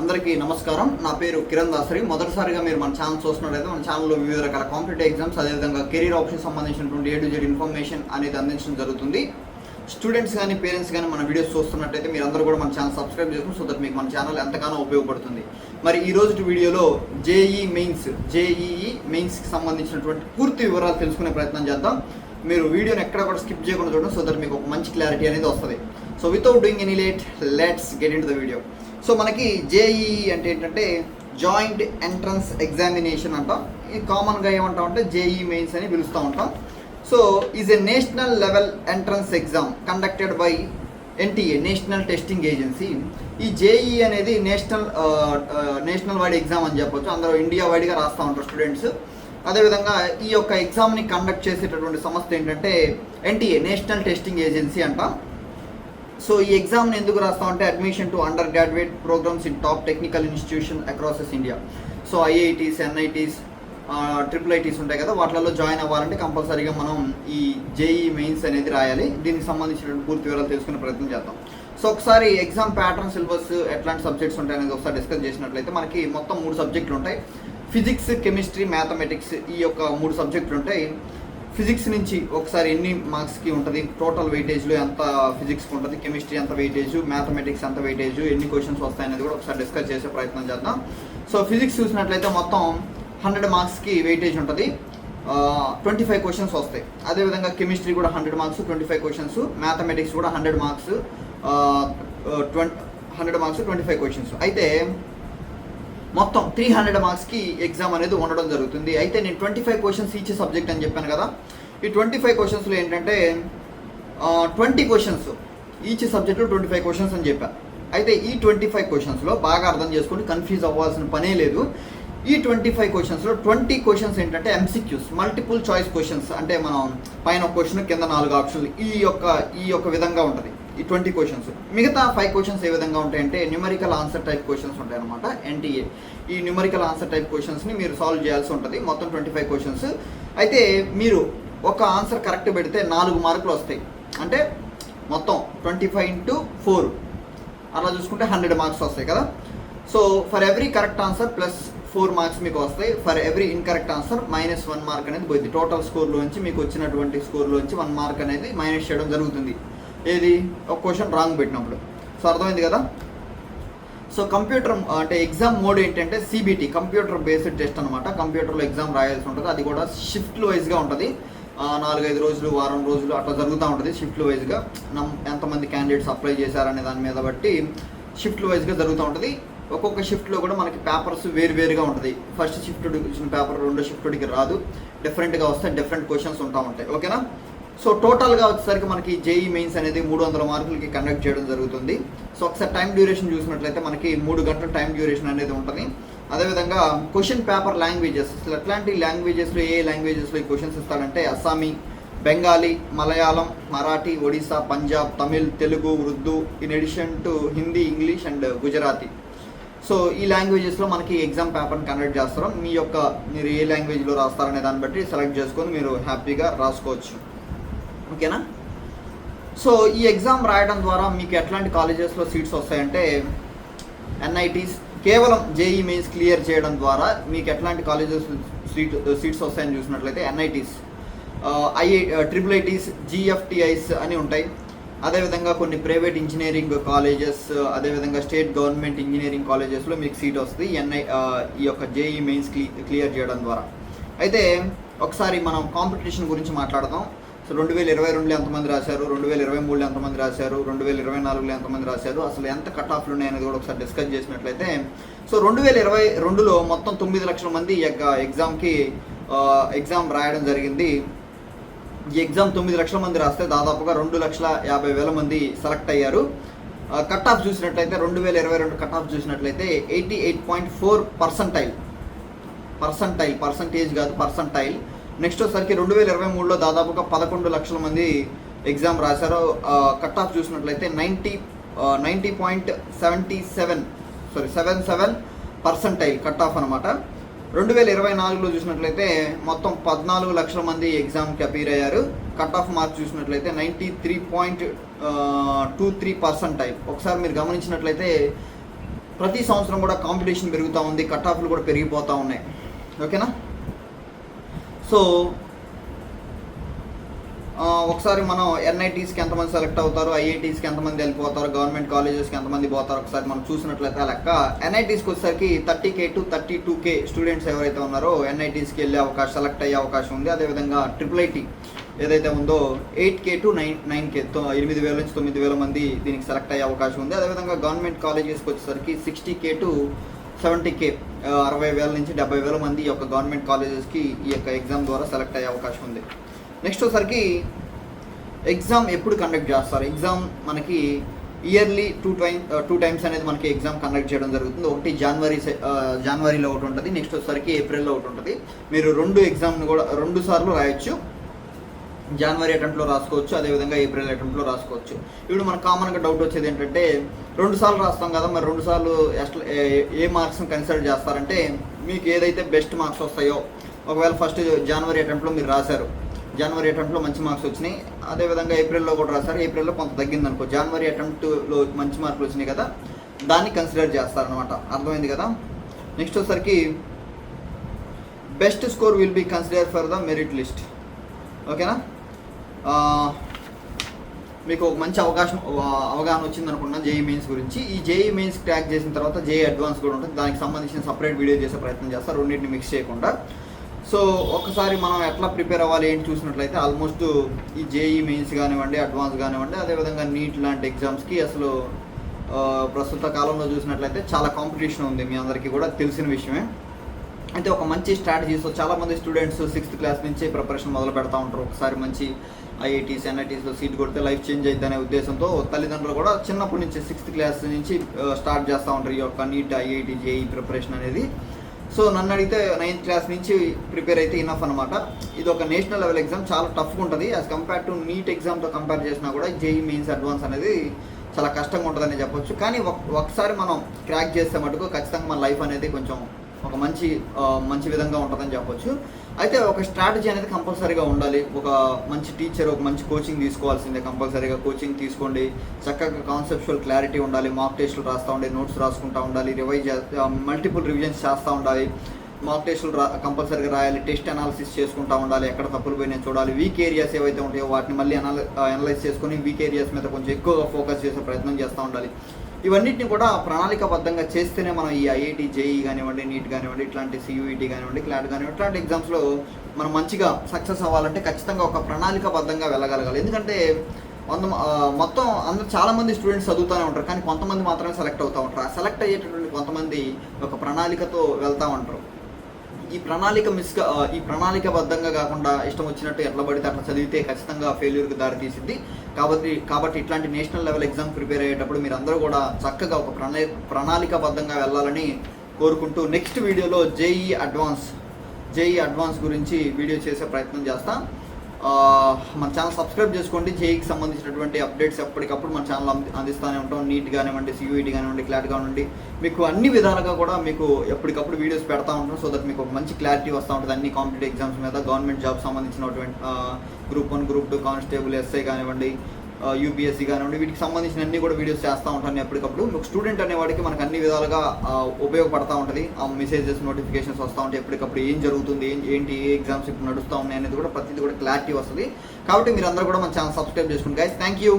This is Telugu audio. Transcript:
అందరికీ నమస్కారం. నా పేరు కిరణ్ దాసరి. మొదటిసారిగా మీరు మన ఛానల్ చూస్తున్నట్లయితే మన ఛానల్లో వివిధ రకాల కాంపిటేటివ్ ఎగ్జామ్స్ అదేవిధంగా కెరీర్ ఆప్షన్ సంబంధించినటువంటి ఏ టు జెడ్ ఇన్ఫర్మేషన్ అనేది అందించడం జరుగుతుంది. స్టూడెంట్స్ కానీ పేరెంట్స్ కానీ మన వీడియోస్ చూస్తున్నట్టయితే మీరు అందరూ కూడా మన ఛానల్ సబ్స్క్రైబ్ చేసుకుని సో దట్ మీకు మన ఛానల్ ఎంతగానో ఉపయోగపడుతుంది. మరి ఈ రోజు వీడియోలో జేఈ మెయిన్స్ జేఈఈ మెయిన్స్కి సంబంధించినటువంటి పూర్తి వివరాలు తెలుసుకునే ప్రయత్నం చేద్దాం. మీరు వీడియోని ఎక్కడ కూడా స్కిప్ చేయకుండా చూడండి సో దట్ మీకు ఒక మంచి క్లారిటీ అనేది వస్తుంది. So without doing any late let's get in the video so మనకి జేఈఈ అంటే ఏంటంటే జాయింట్ ఎంట్రన్స్ ఎగ్జామినేషన్ అంటాం. ఇది కామన్గా ఏమంటాం అంటే జేఈ మెయిన్స్ అని పిలుస్తూ ఉంటాం. So is a national level entrance exam conducted by NTA national testing agency. ఈ జేఈ అనేది నేషనల్ నేషనల్ వైడ్ ఎగ్జామ్ అని చెప్పొచ్చు. అందరూ ఇండియా వైడ్గా రాస్తూ ఉంటారు స్టూడెంట్స్. అదేవిధంగా ఈ యొక్క ఎగ్జామ్ని కండక్ట్ చేసేటటువంటి సంస్థ ఏంటంటే ఎన్టీఏ నేషనల్ టెస్టింగ్ ఏజెన్సీ అంటాం. సో ఈ ఎగ్జామ్ని ఎందుకు రాస్తాం అంటే admission to undergraduate programmes in top technical institution across India so IITs NITs triple ITs ఉంటాయి కదా వాటిలలో జాయిన్ అవ్వాలంటే కంపల్సరీగా మనం ఈ జేఈ మెయిన్స్ అనేది రాయాలి. దీనికి సంబంధించిన పూర్తి వివరాలు తెలుసుకునే ప్రయత్నం చేద్దాం. సో ఒకసారి ఎగ్జామ్ ప్యాటర్న్ సిలబస్ ఎట్లాంటి సబ్జెక్ట్స్ ఉంటాయి అనేది ఒకసారి డిస్కస్ చేసినట్లయితే మనకి మొత్తం మూడు సబ్జెక్టులు ఉంటాయి. ఫిజిక్స్ కెమిస్ట్రీ మ్యాథమెటిక్స్ ఈ యొక్క మూడు సబ్జెక్టులు ఉంటాయి. ఫిజిక్స్ నుంచి ఒకసారి ఎన్ని మార్క్స్కి ఉంటుంది? టోటల్ వెయిటేజ్లో ఎంత ఫిజిక్స్కి ఉంటుంది? కెమిస్ట్రీ ఎంత వెయిటేజ్? మ్యాథమెటిక్స్ ఎంత వెయిటేజ్? ఎన్ని క్వశ్చన్స్ వస్తాయనేది కూడా ఒకసారి డిస్కస్ చేసే ప్రయత్నం చేద్దాం. సో ఫిజిక్స్ చూసినట్లయితే మొత్తం హండ్రెడ్ మార్క్స్కి వెయిటేజ్ ఉంటుంది. ట్వంటీ ఫైవ్ క్వశ్చన్స్ వస్తాయి. అదేవిధంగా కెమిస్ట్రీ కూడా hundred marks twenty five questions mathematics కూడా hundred marks twenty hundred marks twenty five questions. అయితే మొత్తం త్రీ హండ్రెడ్ మార్క్స్కి ఎగ్జామ్ అనేది ఉండడం జరుగుతుంది. అయితే నేను ట్వంటీ ఫైవ్ క్వశ్చన్స్ ఇచ్చే సబ్జెక్ట్ అని చెప్పాను కదా. ఈ ట్వంటీ ఫైవ్ క్వశ్చన్స్లో ఏంటంటే ట్వంటీ క్వశ్చన్స్ ఈచ్ సబ్జెక్ట్లో ట్వంటీ ఫైవ్ క్వశ్చన్స్ అని చెప్పాను అయితే ఈ ట్వంటీ ఫైవ్ క్వశ్చన్స్లో బాగా అర్థం చేసుకొని కన్ఫ్యూజ్ అవ్వాల్సిన పనే లేదు. ఈ ట్వంటీ ఫైవ్ క్వశ్చన్స్లో ట్వంటీ క్వశ్చన్స్ ఏంటంటే ఎంసీక్యూస్ మల్టిపుల్ చాయిస్ క్వశ్చన్స్ అంటే మనం పైన క్వశ్చన్ కింద నాలుగు ఆప్షన్లు ఈ యొక్క ఈ యొక్క విధంగా ఉంటుంది. ఈ ట్వంటీ క్వశ్చన్స్. మిగతా ఫైవ్ క్వశ్చన్స్ ఏ విధంగా ఉంటాయంటే న్యూమరికల్ ఆన్సర్ టైప్ క్వశ్చన్స్ ఉంటాయి అనమాట ఎన్టీఏ ఈ న్యూమరికల్ ఆన్సర్ టైప్ క్వశ్చన్స్ని మీరు సాల్వ్ చేయాల్సి ఉంటుంది మొత్తం ట్వంటీ ఫైవ్ క్వశ్చన్స్. అయితే మీరు ఒక ఆన్సర్ కరెక్ట్ పెడితే నాలుగు మార్కులు వస్తాయి. అంటే మొత్తం ట్వంటీ ఫైవ్ ఇంటూ ఫోర్. అలా చూసుకుంటే హండ్రెడ్ మార్క్స్ వస్తాయి కదా. So for every correct answer plus four marks మీకు వస్తాయి. For every incorrect answer minus one mark అనేది పోయింది. టోటల్ స్కోర్లోంచి మీకు వచ్చినటువంటి స్కోర్లోంచి వన్ మార్క్ అనేది మైనస్ చేయడం జరుగుతుంది. ఏది? ఒక క్వశ్చన్ రాంగ్ పెట్టినప్పుడు. సో అర్థమైంది కదా? సో కంప్యూటర్ అంటే ఎగ్జామ్ మోడ్ ఏంటంటే సిబిటి కంప్యూటర్ బేస్డ్ టెస్ట్ అనమాట కంప్యూటర్లో ఎగ్జామ్ రాయాల్సి ఉంటుంది. అది కూడా షిఫ్ట్లు వైజ్గా ఉంటుంది. నాలుగైదు రోజులు వారం రోజులు అట్లా జరుగుతూ ఉంటుంది షిఫ్ట్లు వైజ్గా నమ్ ఎంతమంది క్యాండిడేట్స్ అప్లై చేశారనే దాని మీద బట్టి షిఫ్ట్లు వైజ్గా జరుగుతూ ఉంటుంది. ఒక్కొక్క షిఫ్ట్లో కూడా మనకి పేపర్స్ వేరువేరుగా ఉంటుంది. ఫస్ట్ షిఫ్ట్ ఇచ్చిన పేపర్ రెండో షిఫ్ట్కి రాదు. డిఫరెంట్గా వస్తే డిఫరెంట్ క్వశ్చన్స్ ఉంటా ఉంటాయి. ఓకేనా సో టోటల్గా వచ్చేసరికి మనకి జేఈ మెయిన్స్ అనేది మూడు వందల మార్కులకి కండక్ట్ చేయడం జరుగుతుంది. సో ఒకసారి టైం డ్యూరేషన్ చూసినట్లయితే మనకి మూడు గంటల టైం డ్యూరేషన్ అనేది ఉంటుంది. అదేవిధంగా క్వశ్చన్ పేపర్ లాంగ్వేజెస్ అసలు ఎట్లాంటి లాంగ్వేజెస్లో ఏ లాంగ్వేజెస్లో ఈ questions ఇస్తాడంటే Assamese Bengali Malayalam Marathi Odisha Punjab Tamil Telugu Urdu in addition to Hindi English and Gujarati. So ఈ లాంగ్వేజెస్లో మనకి ఎగ్జామ్ పేపర్ని కండక్ట్ చేస్తారు? మీ యొక్క మీరు ఏ లాంగ్వేజ్లో రాస్తారనే దాన్ని బట్టి సెలెక్ట్ చేసుకొని మీరు హ్యాపీగా రాసుకోవచ్చు. ఓకేనా? సో ఈ ఎగ్జామ్ రాయడం ద్వారా మీకు ఎట్లాంటి కాలేజెస్లో సీట్స్ వస్తాయంటే ఎన్ఐటీస్ కేవలం జేఈ మెయిన్స్ క్లియర్ చేయడం ద్వారా మీకు ఎట్లాంటి కాలేజెస్ సీట్ సీట్స్ వస్తాయని చూసినట్లయితే NITs I I triple ITs GFTIs అని ఉంటాయి. అదేవిధంగా కొన్ని ప్రైవేట్ ఇంజనీరింగ్ కాలేజెస్ అదేవిధంగా స్టేట్ గవర్నమెంట్ ఇంజనీరింగ్ కాలేజెస్లో మీకు సీట్ వస్తుంది ఎన్ఐ ఈ యొక్క జేఈ మెయిన్స్ క్లియర్ చేయడం ద్వారా. అయితే ఒకసారి మనం కాంపిటీషన్ గురించి మాట్లాడదాం. సో రెండు వేల ఇరవై రెండులో ఎంతమంది రాశారు? రెండు వేల ఇరవై మూడులో ఎంతమంది రాశారు? రెండు వేల ఇరవై నాలుగులో ఎంతమంది రాశారు? అసలు ఎంత కట్ ఆఫ్లు ఉన్నాయనేది కూడా ఒకసారి డిస్కస్ చేసినట్లయితే సో రెండు వేల ఇరవై రెండులో మొత్తం తొమ్మిది లక్షల మంది యొక్క ఎగ్జామ్కి ఎగ్జామ్ రాయడం జరిగింది. ఈ ఎగ్జామ్ తొమ్మిది లక్షల మంది రాస్తే దాదాపుగా రెండు లక్షల యాభై వేల మంది సెలెక్ట్ అయ్యారు. కట్ ఆఫ్ చూసినట్లయితే రెండు వేల ఇరవై రెండు కట్ ఆఫ్ చూసినట్లయితే eighty eight point four percentile. Percentile percentage కాదు పర్సంటైల్. నెక్స్ట్ వచ్చేసరికి రెండు వేల ఇరవై మూడులో దాదాపుగా పదకొండు లక్షల మంది ఎగ్జామ్ రాశారు. కట్ ఆఫ్ చూసినట్లయితే ninety ninety point seventy seven sorry seven seven percentile cut off అనమాట రెండు వేల ఇరవై నాలుగులో చూసినట్లయితే మొత్తం పద్నాలుగు లక్షల మంది ఎగ్జామ్కి అపీర్ అయ్యారు. కట్ ఆఫ్ మార్క్స్ చూసినట్లయితే ninety three point two three percentile. ఒకసారి మీరు గమనించినట్లయితే ప్రతి సంవత్సరం కూడా కాంపిటీషన్ పెరుగుతూ ఉంది కట్ ఆఫ్లు కూడా పెరిగిపోతూ ఉన్నాయి. ఓకేనా? సో ఒకసారి మనం ఎన్ఐటీస్కి ఎంతమంది సెలెక్ట్ అవుతారు ఐఐటీస్కి ఎంతమంది వెళ్ళిపోతారు గవర్నమెంట్ కాలేజెస్కి ఎంతమంది పోతారు ఒకసారి మనం చూసినట్లయితే లెక్క. ఎన్ఐటీస్కి వచ్చేసరికి thirty K to thirty two K students ఎవరైతే ఉన్నారో ఎన్ఐటీస్కి వెళ్ళే అవకాశం సెలెక్ట్ అయ్యే అవకాశం ఉంది. అదేవిధంగా ట్రిపుల్ ఐటీ ఏదైతే ఉందో eight K to nine nine K ఎనిమిది వేల నుంచి తొమ్మిది వేల మంది దీనికి సెలెక్ట్ అయ్యే అవకాశం ఉంది. అదేవిధంగా గవర్నమెంట్ కాలేజెస్కి వచ్చేసరికి sixty K to seventy K అరవై వేల నుంచి డెబ్బై వేల మంది ఈ యొక్క గవర్నమెంట్ కాలేజెస్కి ఈ యొక్క ఎగ్జామ్ ద్వారా సెలెక్ట్ అయ్యే అవకాశం ఉంది. నెక్స్ట్ ఒకసారికి ఎగ్జామ్ ఎప్పుడు కండక్ట్ చేస్తారు? ఎగ్జామ్ మనకి yearly two time two times అనేది మనకి ఎగ్జామ్ కండక్ట్ చేయడం జరుగుతుంది. ఒకటి జనవరి సె- జనవరిలో ఒకటి ఉంటుంది నెక్స్ట్ వచ్చేసరికి ఏప్రిల్లో ఒకటి ఉంటుంది. మీరు రెండు ఎగ్జామ్ని కూడా రెండు సార్లు రాయొచ్చు. జనవరి అటెంప్ట్లో రాసుకోవచ్చు అదేవిధంగా ఏప్రిల్ అటెంప్ట్లో రాసుకోవచ్చు. ఇప్పుడు మనకు కామన్గా డౌట్ వచ్చేది ఏంటంటే రెండు సార్లు రాస్తాం కదా మరి రెండు సార్లు ఎట్లా ఏ- ఏ మార్క్స్ని కన్సిడర్ చేస్తారంటే మీకు ఏదైతే బెస్ట్ మార్క్స్ వస్తాయో ఒకవేళ ఫస్ట్ జనవరి అటెంప్ట్లో మీరు రాశారు జనవరి అటెంప్ట్లో మంచి మార్క్స్ వచ్చినాయి అదేవిధంగా ఏప్రిల్లో కూడా రాశారు ఏప్రిల్లో కొంత తగ్గింది అనుకో జనవరి అటెంప్ట్లో మంచి మార్కులు వచ్చినాయి కదా దాన్ని కన్సిడర్ చేస్తారనమాట అర్థమైంది కదా? నెక్స్ట్ వచ్చేసరికి best score will be consider for the merit list ఓకేనా మీకు ఒక మంచి అవకాశం అవగాహన వచ్చింది అనుకుంటున్నాను జేఈ మెయిన్స్ గురించి. ఈ జేఈ మెయిన్స్ క్రాక్ చేసిన తర్వాత జేఈ అడ్వాన్స్ కూడా ఉంటుంది. దానికి సంబంధించిన సపరేట్ వీడియో చేసే ప్రయత్నం చేస్తారు రెండింటిని మిక్స్ చేయకుండా. సో ఒకసారి మనం ఎట్లా ప్రిపేర్ అవ్వాలి ఏంటి చూసినట్లయితే ఆల్మోస్ట్ ఈ జేఈ మెయిన్స్ కానివ్వండి అడ్వాన్స్ కానివ్వండి అదేవిధంగా నీట్ లాంటి ఎగ్జామ్స్కి అసలు ప్రస్తుత కాలంలో చూసినట్లయితే చాలా కాంపిటీషన్ ఉంది మీ అందరికీ కూడా తెలిసిన విషయమే. అయితే ఒక మంచి స్ట్రాటజీస్ చాలా మంది స్టూడెంట్స్ సిక్స్త్ క్లాస్ నుంచి ప్రిపరేషన్ మొదలు పెడతా ఉంటారు. ఒకసారి మంచి ఐఐటీస్ ఎన్ఐటీస్లో సీట్ కొడితే లైఫ్ చేంజ్ అవుతుంది అనే ఉద్దేశంతో తల్లిదండ్రులు కూడా చిన్నప్పటి నుంచి సిక్స్త్ క్లాస్ నుంచి స్టార్ట్ చేస్తూ ఉంటారు ఈ యొక్క నీట్ ఐఐటి జేఈ ప్రిపరేషన్ అనేది. సో నన్ను అడిగితే నైన్త్ క్లాస్ నుంచి ప్రిపేర్ అయితే ఇనఫ్ అనమాట ఇది ఒక నేషనల్ లెవెల్ ఎగ్జామ్ చాలా టఫ్గా ఉంటుంది. యాజ్ కంపేర్ టు నీట్ ఎగ్జామ్తో కంపేర్ చేసినా కూడా జేఈ మెయిన్స్ అడ్వాన్స్ అనేది చాలా కష్టంగా ఉంటుందని చెప్పొచ్చు. కానీ ఒక- ఒకసారి మనం క్రాక్ చేస్తే మటుకు ఖచ్చితంగా మన లైఫ్ అనేది కొంచెం ఒక మంచి మంచి విధంగా ఉంటుందని చెప్పొచ్చు. అయితే ఒక స్ట్రాటజీ అనేది కంపల్సరీగా ఉండాలి. ఒక మంచి టీచర్ ఒక మంచి కోచింగ్ తీసుకోవాల్సిందే కంపల్సరీగా. కోచింగ్ తీసుకోండి. చక్కగా కాన్సెప్చువల్ క్లారిటీ ఉండాలి. మాక్ టెస్టులు రాస్తూ ఉండాలి. నోట్స్ రాసుకుంటూ ఉండాలి. రివైజ్ మల్టిపుల్ రివిజన్స్ చేస్తూ ఉండాలి. మాక్ టెస్టులు రా కంపల్సరీగా రాయాలి. టెస్ట్ అనాలిసిస్ చేసుకుంటూ ఉండాలి. ఎక్కడ తప్పులు పోయినా చూడాలి. వీక్ ఏరియాస్ ఏవైతే ఉంటాయో వాటిని మళ్ళీ అనాలి అనలైజ్ చేసుకొని వీక్ ఏరియాస్ మీద కొంచెం ఎక్కువగా ఫోకస్ చేసే ప్రయత్నం చేస్తూ ఉండాలి. ఇవన్నిటిని కూడా ప్రణాళికబద్ధంగా చేస్తేనే మనం ఈ ఐఐటి జేఈ కానివ్వండి నీట్ కానివ్వండి ఇట్లాంటి సియూఈటీ కానివ్వండి క్లాట్ కానివ్వండి ఇట్లాంటి ఎగ్జామ్స్లో మనం మంచిగా సక్సెస్ అవ్వాలంటే ఖచ్చితంగా ఒక ప్రణాళికబద్ధంగా వెళ్ళగలగాలి. ఎందుకంటే వంద మొత్తం అందరూ చాలామంది స్టూడెంట్స్ చదువుతూనే ఉంటారు కానీ కొంతమంది మాత్రమే సెలెక్ట్ అవుతూ ఉంటారు. ఆ సెలెక్ట్ అయ్యేటటువంటి కొంతమంది ఒక ప్రణాళికతో వెళ్తూ ఉంటారు. ఈ ప్రణాళిక మిస్ ఈ ప్రణాళికబద్ధంగా కాకుండా ఇష్టం వచ్చినట్టు ఎట్లా పడితే అట్లా చదివితే ఖచ్చితంగా ఫెయిల్యూర్కి దారి తీసిద్ది. కాబట్టి కాబట్టి ఇట్లాంటి నేషనల్ లెవెల్ ఎగ్జామ్ ప్రిపేర్ అయ్యేటప్పుడు మీరు అందరూ కూడా చక్కగా ఒక ప్రణా ప్రణాళికబద్ధంగా వెళ్ళాలని కోరుకుంటూ నెక్స్ట్ వీడియోలో జేఈ అడ్వాన్స్ జేఈ అడ్వాన్స్ గురించి వీడియో చేసే ప్రయత్నం చేస్తాం. మన ఛానల్ సబ్స్క్రైబ్ చేసుకోండి. జేఈకి సంబంధించినటువంటి అప్డేట్స్ ఎప్పటికప్పుడు మన ఛానల్ అంది- అందిస్తూనే ఉంటాం. నీట్ కానివ్వండి సియూఈటీ కానివ్వండి క్లాట్ కానివ్వండి మీకు అన్ని విధాలుగా కూడా మీకు ఎప్పటికప్పుడు వీడియోస్ పెడతా ఉంటాం. సో దట్ మీకు ఒక మంచి క్లారిటీ వస్తూ ఉంటుంది. అన్ని కాంపిటేటివ్ ఎగ్జామ్స్ మీద గవర్నమెంట్ జాబ్ సంబంధించినటువంటి group one group two constable SI కానివ్వండి యూపీఎస్సీ కానివ్వండి వీటికి సంబంధించిన అన్ని కూడా వీడియోస్ చేస్తూ ఉంటాను ఎప్పటికప్పుడు. మీకు స్టూడెంట్ అనేవాడికి మనకు అన్ని విధాలుగా ఉపయోగపడతా ఉంటుంది. ఆ మెసేజెస్ నోటిఫికేషన్స్ వస్తూ ఉంటాయి ఎప్పటికప్పుడు. ఏం జరుగుతుంది ఏం ఏంటి ఏ ఎగ్జామ్స్ ఇప్పుడు నడుస్తూ ఉన్నాయి అనేది కూడా ప్రతిదీ కూడా క్లారిటీ వస్తుంది. కాబట్టి మీరు అందరూ కూడా మన ఛానల్ సబ్స్క్రైబ్ చేసుకోండి గైస్ థ్యాంక్ యూ